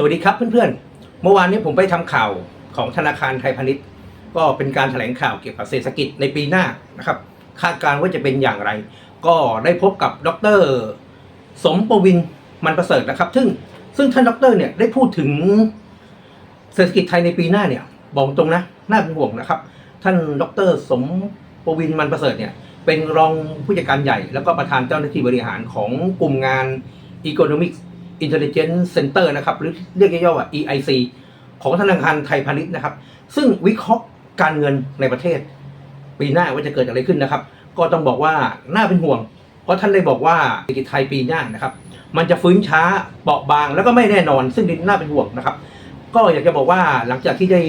สวัสดีครับเพื่อนๆ เมื่อวานนี้ผมไปทำข่าวของธนาคารไทยพาณิชย์ ก็เป็นการแถลงข่าวเกี่ยวกับเศรษฐกิจในปีหน้านะครับ คาดการณ์ว่าจะเป็นอย่างไร ก็ได้พบกับดร สมประวินมันประเสริฐนะครับ ซึ่งซึ่งท่านดรเนี่ยได้พูดถึงเศรษฐกิจไทยในปีหน้าเนี่ยบอกตรงนะน่าเป็นห่วงนะครับ ท่านดร สมประวินมันประเสริฐเนี่ยเป็นรองผู้จัดการใหญ่ แล้วก็ประธานเจ้าหน้าที่บริหารของกลุ่มงาน Economic Intelligence Center นะครับ หรือเรียกย่อๆว่า EIC ของธนาคารไทยพาณิชย์นะครับ ซึ่งวิเคราะห์การเงินในประเทศ ปีหน้าว่าจะเกิดอะไรขึ้นนะครับ ก็ต้องบอกว่าน่าเป็นห่วง เพราะท่านได้บอกว่าเศรษฐกิจไทยปีหน้านะครับ มันจะฟื้นช้าเปราะบางแล้วก็ไม่แน่นอน ซึ่งน่าเป็นห่วงนะครับ ก็อยากจะบอกว่าหลังจากที่ได้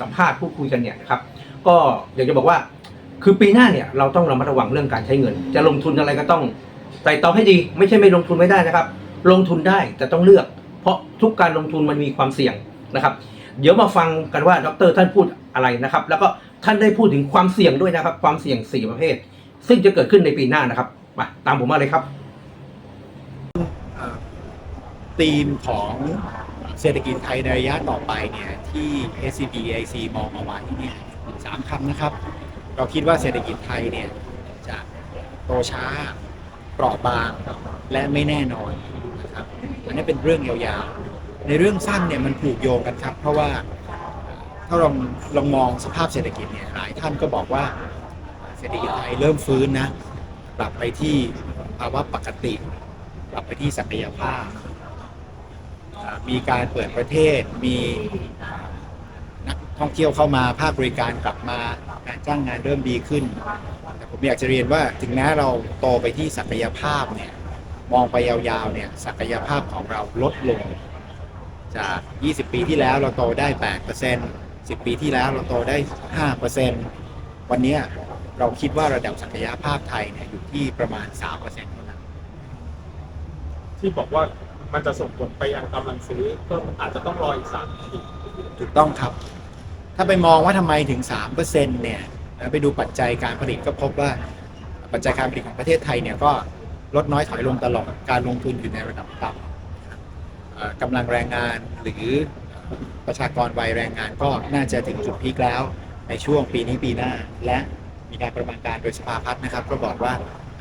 สัมภาษณ์พูดคุยกันเนี่ยนะครับ ก็อยากจะบอกว่าคือปีหน้าเนี่ยเราต้องระมัดระวังเรื่องการใช้เงิน จะลงทุนอะไรก็ต้องไต่ตองให้ดี ไม่ใช่ไม่ลงทุนไม่ได้นะครับ ลงทุนได้แต่ต้องเลือก เพราะทุกการลงทุนมันมีความเสี่ยงนะครับ เดี๋ยวมาฟังกันว่าดรท่านพูดอะไรนะครับ แล้วก็ท่านได้พูดถึงความเสี่ยงด้วยนะครับ ความเสี่ยงสี่ประเภท ซึ่งจะเกิดขึ้นในปีหน้านะครับมาตามผมมาเลยครับธีมของเศรษฐกิจไทยในระยะต่อไปเนี่ยที่ SCB IC มองเอาไว้เนี่ยสามคำนะครับ เราคิดว่าเศรษฐกิจไทยเนี่ยจะโตช้า เปราะบางและไม่แน่นอนนะครับอันนี้เป็นเรื่องยาวๆ ในเรื่องสั้นเนี่ยมันผูกโยงกันครับ เพราะว่าถ้าเราลองมองสภาพเศรษฐกิจเนี่ยหลายท่านก็บอกว่าเศรษฐกิจไทยเริ่มฟื้นนะกลับไปที่ภาวะปกติกลับไปที่ศักยภาพ มีการเปิดประเทศมีนักท่องเที่ยวเข้ามาภาคบริการกลับมา การจ้างงานเริ่มดีขึ้น แต่ผมอยากจะเรียนว่าถึงแม้เราโตไปที่ศักยภาพเนี่ยมองไปยาวๆเนี่ยศักยภาพของเราลดลง จาก 20 ปีที่แล้วเราโตได้ 8% 10 ปีที่แล้วเราโตได้ 5%วันเนี้ยเราคิดว่าระดับศักยภาพไทยเนี่ยอยู่ที่ประมาณ 3%เท่านั้น ที่บอกว่ามันจะส่งผลไปยังกำลังซื้อก็อาจจะต้องรออีกสามปีถูกต้องครับ ถ้าไปมองว่าทำไมถึง3%เนี่ยไปดูปัจจัยการผลิตก็พบว่าปัจจัยการผลิตของประเทศไทยเนี่ยก็ลดน้อยถอยลงตลอดการลงทุนอยู่ในระดับต่ำกำลังแรงงานหรือประชากรวัยแรงงานก็น่าจะถึงจุดพีคแล้วในช่วงปีนี้ปีหน้า และมีการประมาณการโดยสภาพัฒน์นะครับ ก็บอกว่า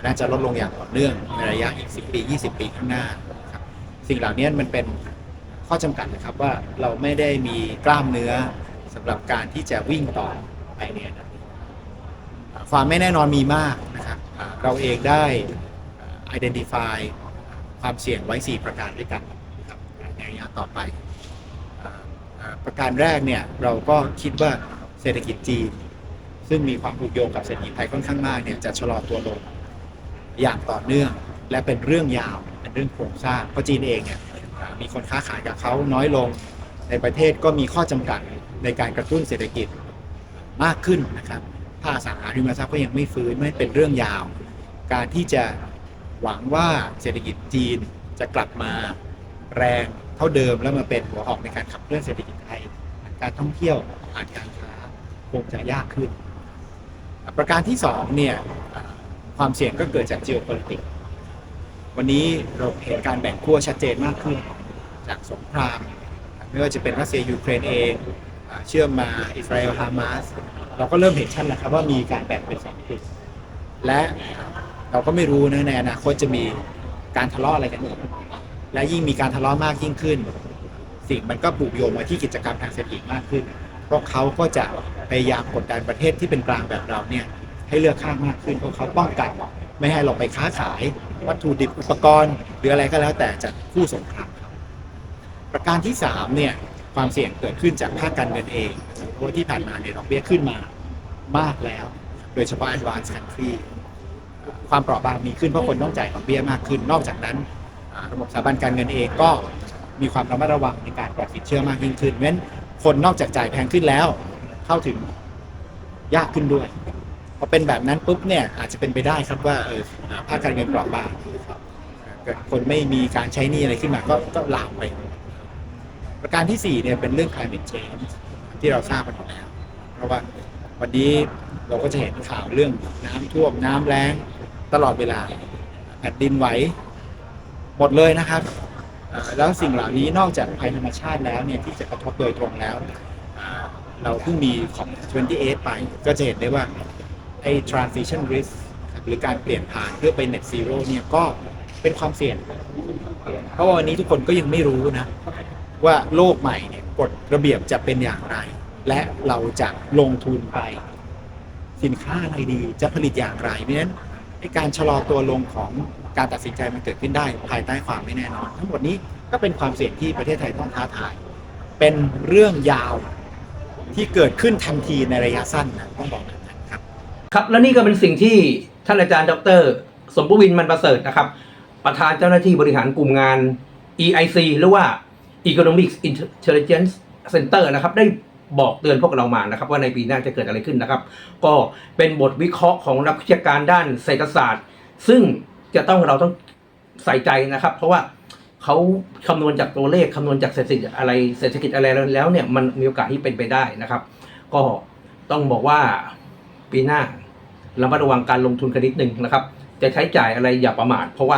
น่าจะลดลงอย่างต่อเนื่องในระยะอีก 10 ปี 20 ปีข้างหน้าครับสิ่งเหล่านี้มันเป็นข้อจำกัดนะครับว่าเราไม่ได้มีกล้ามเนื้อ สำหรับการที่จะวิ่งต่อไปเนี่ยนะความไม่แน่นอนมีมากนะครับเราเองได้อ่า identify ความเสี่ยงไว้ 4 ประการด้วยกันนะครับในระยะต่อไป ประการแรกเนี่ยเราก็คิดว่าเศรษฐกิจจีน ซึ่งมีความผูกโยงกับเศรษฐกิจไทยค่อนข้างมากเนี่ยจะชะลอตัวลงอย่างต่อเนื่องและเป็นเรื่องยาวเป็นเรื่องโครงสร้างเพราะจีนเองเนี่ยมีคนค้าขายกับเขาน้อยลง ในประเทศก็มีข้อจำกัดในการกระตุ้นเศรษฐกิจมากขึ้นนะครับภาคสังหาริมทรัพย์ก็ยังไม่ฟื้นไม่เป็นเรื่องยาว การที่จะหวังว่าเศรษฐกิจจีนจะกลับมาแรงเท่าเดิมแล้วมาเป็นหัวหอกในการขับเคลื่อนเศรษฐกิจไทย การท่องเที่ยวอาจการค้าคงจะยากขึ้น ประการที่สองเนี่ยความเสี่ยงก็เกิดจาก geopolitics วันนี้เราเห็นการแบ่งขั้วชัดเจนมากขึ้น จากสงคราม ไม่ว่าจะเป็นรัสเซียยูเครนเองเชื่อมมาอิสราเอลฮามาสเราก็เริ่มเห็นชัดแล้วครับว่ามีการแบ่งเป็นสองกลุ่มและเราก็ไม่รู้นะในอนาคตจะมีการทะเลาะอะไรกันอีกและยิ่งมีการทะเลาะมากยิ่งขึ้น สิ่งมันก็ผูกโยงมาที่กิจกรรมทางเศรษฐกิจมากขึ้น เพราะเขาก็จะพยายามกดดันประเทศที่เป็นกลางแบบเราเนี่ยให้เลือกข้างมากขึ้นเพราะเขาป้องกัน ไม่ให้เราไปค้าขายวัตถุดิบอุปกรณ์ หรืออะไรก็แล้วแต่จากคู่สงคราม ประการที่3เนี่ยความเสี่ยงเกิดขึ้นจากภาคการเงินเองเพราะที่ผ่านมาเนี่ยดอกเบี้ยขึ้นมามากแล้ว โดยเฉพาะ advanced country ความเปราะบางมีขึ้นเพราะคนต้องจ่ายดอกเบี้ยมากขึ้น นอกจากนั้น ระบบสถาบันการเงินเองก็มีความระมัดระวังในการปล่อยสินเชื่อมากยิ่งขึ้นเพราะฉะนั้นคนนอกจากจ่ายแพงขึ้นแล้ว เข้าถึงยากขึ้นด้วยพอเป็นแบบนั้นปุ๊บเนี่ยอาจจะเป็นไปได้ครับว่าเออภาคการเงินเปราะบางเกิดคนไม่มีการใช้หนี้อะไรขึ้นมาก็ก็ลามไป ประการที่สี่เนี่ยเป็นเรื่อง climate change ที่เราทราบกันอยู่แล้ว เพราะว่าวันนี้เราก็จะเห็นข่าวเรื่องน้ำท่วมน้ำแล้งตลอดเวลาแผ่นดินไหวหมดเลยนะครับเอ่อแล้วสิ่งเหล่านี้นอกจากภัยธรรมชาติแล้วเนี่ยที่จะกระทบโดยตรงแล้ว เราเพิ่งมีของ 28 ไป ก็จะเห็นได้ว่า ไอ้ transition risk หรือการเปลี่ยนผ่านเพื่อไป net zero เนี่ยก็เป็นความเสี่ยง เพราะว่าวันนี้ทุกคนก็ยังไม่รู้นะ ว่าโลกใหม่เนี่ยกฎระเบียบจะเป็นอย่างไร และเราจะลงทุนไป สินค้าอะไรดีจะผลิตอย่างไรเพราะฉะนั้นการชะลอตัวลงของการตัดสินใจมันเกิดขึ้นได้ภายใต้ความไม่แน่นอน ทั้งหมดนี้ก็เป็นความเสี่ยงที่ประเทศไทยต้องท้าทาย เป็นเรื่องยาวที่เกิดขึ้นทันทีในระยะสั้นนะต้องบอกแบบนั้นครับ ครับและนี่ก็เป็นสิ่งที่ท่านอาจารย์ดร สมบูวินมันประเสริฐนะครับ ประธานเจ้าหน้าที่บริหารกลุ่มงาน EIC หรือว่า Economics Intelligence Center นะครับได้บอกเตือนพวกเรามานะครับ ว่าในปีหน้าจะเกิดอะไรขึ้นนะครับ ก็เป็นบทวิเคราะห์ของนักวิชาการด้านเศรษฐศาสตร์ ซึ่งจะต้องเราต้องใส่ใจนะครับ เพราะว่าเขาคำนวณจากตัวเลขคำนวณจากเศรษฐกิจอะไรเศรษฐกิจอะไรแล้วเนี่ยมันมีโอกาสที่เป็นไปได้นะครับ ก็ต้องบอกว่าปีหน้าระมัดระวังการลงทุนกันนิดนึงนะครับ จะใช้จ่ายอะไรอย่าประมาทเพราะว่า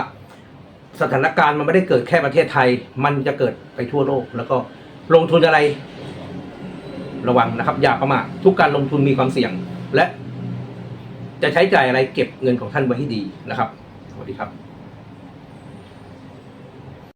สถานการณ์มันไม่ได้เกิดแค่ประเทศไทย มันจะเกิดไปทั่วโลก แล้วก็ลงทุนอะไร ระวังนะครับ อย่าประมาททุกการลงทุนมีความเสี่ยง และจะใช้จ่ายอะไรเก็บเงินของท่านไว้ให้ดีนะครับ สวัสดีครับ